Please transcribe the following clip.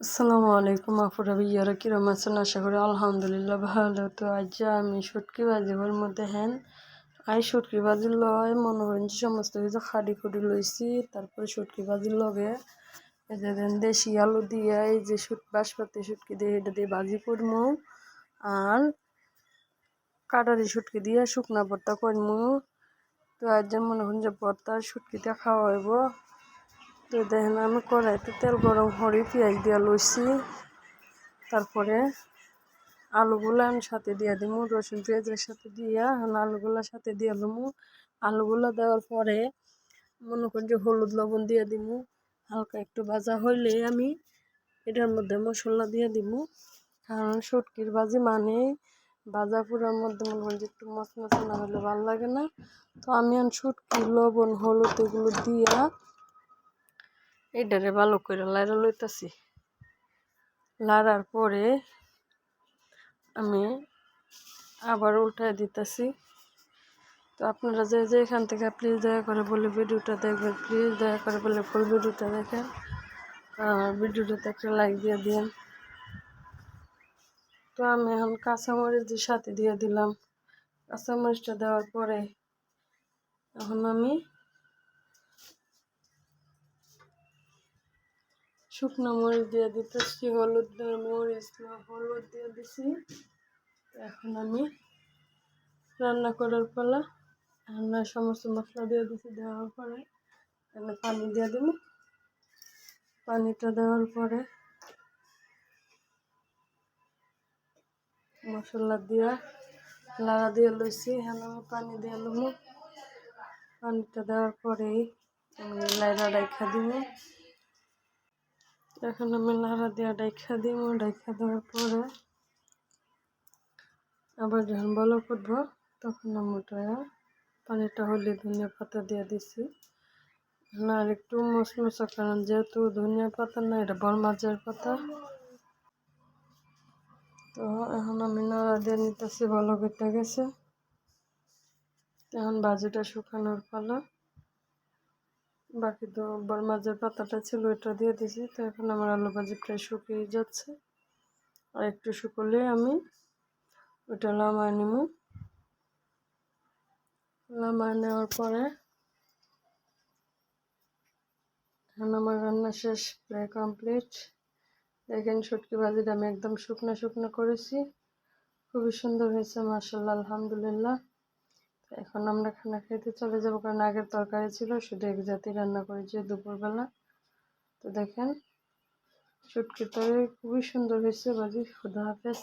আসসালামু আলাইকুম আপুরা ভাইয়ারা কিরম আছেন? আশা করি আলহামদুলিল্লাহ ভালো। তো আজ আমি শুটকি ভাজিবার মধ্যে হ্যান আই শুটকি ভাজির লয় মনে যে সমস্ত কিছু খাড়ি খুঁড়ি লইছি, তারপরে শুটকি ভাজির লগে এই যে দেশি আলু দিয়ে, এই যে সুট বাসপাতি শুটকি দিয়ে, এটা দিয়ে ভাজি করব আর কাটারি শুটকি দিয়ে শুকনা ভর্তা করব তো আজ মনে করেন যে ভর্তা শুটকিটা খাওয়া হইব তো দেখেন, আমি কড়াইতে তেল গরম করে পেঁয়াজ দিয়ে লইছি। তারপরে আলুগুলো আমি সাথে দিয়ে দিব রসুন পেঁয়াজের সাথে দিয়া। আলুগুলো সাথে দিয়ে দেবো আলুগুলো দেওয়ার পরে মনে করেন যে হলুদ লবণ দিয়ে দিব হালকা একটু ভাজা হইলে আমি এটার মধ্যে মশলা দিয়ে দিব কারণ সটকির ভাজি মানে ভাজা পুরার মধ্যে মনে করেন যে একটু মশলা না হলে ভালো লাগে না। তো আমি সুটকি লবণ, হলুদ এগুলো দিয়া এইটারে ভালো করে লাইরা লইতাছি। লাড়ার পরে আমি আবার উল্টায় দিতেছি। তো আপনারা যে যে এখান থেকে প্লিজ দয়া করে বলে ভিডিওটা দেখবেন প্লিজ দয়া করে বলে ফুল ভিডিওটা দেখেন। ভিডিওটাতে একটা লাইক দিয়ে দিন তো আমি এখন কাঁচামরিচের সাথে দিয়ে দিলাম। কাঁচামরিচটা দেওয়ার পরে এখন আমি শুকনো মরিচ দিয়ে দিতেছি, হলুদ মরিচ হলুদ দিয়ে দিছি। এখন আমি রান্না করার পালা, রান্নার সমস্ত মশলা দিয়ে দিছি দেওয়ার পরে, এখানে পানি দিয়ে দেবো। পানিটা দেওয়ার পরে মশলা দিয়া লাড়া দিয়ে লইছি, এখন আমি পানি দিয়ে লুমো পানিটা দেওয়ার পরেই আমি লাইরা রাখা দিব। এখন আমি নাড়া দিয়ে ডাইখা দিব ডাইখা দেওয়ার পরে আবার যখন বলো করব, তখন আমি ওটা পানিটা হলে ধনিয়া পাতা দিয়ে দিছি। না, আর একটু মশমশা, কারণ যেহেতু ধনিয়া পাতা না, এটা বড় মাছের পাতা। তো এখন আমি নাড়া দিয়ে নিতেছি, ভালো কেটে গেছে। এখন বাজিটা শুকানোর পালা। বাকি তো মাছের পাতাটা ছিল এটা দিয়ে দিছি। তো এখন আমার আলু ভাজি প্রায় শুকিয়ে যাচ্ছে। আর একটু শুকলে আমি ওটা লামায় নেব। লামায় নেওয়ার পরে এখন আমার রান্না শেষ, প্রায় কমপ্লিট দেখেন শুটকি ভাজিটা আমি একদম শুকনো শুকনো করেছি। খুবই সুন্দর হয়েছে মার্শাল্লাহ আলহামদুলিল্লাহ। এখন আমরা খানা খাইতে চলে যাব, কারণ আগের তরকারি ছিল, শুধু এক জাতি রান্না করেছি দুপুরবেলা। তো দেখেন, চুটকি তরকারি খুবই সুন্দর হয়েছে, বাজি, খুদা হাফেজ।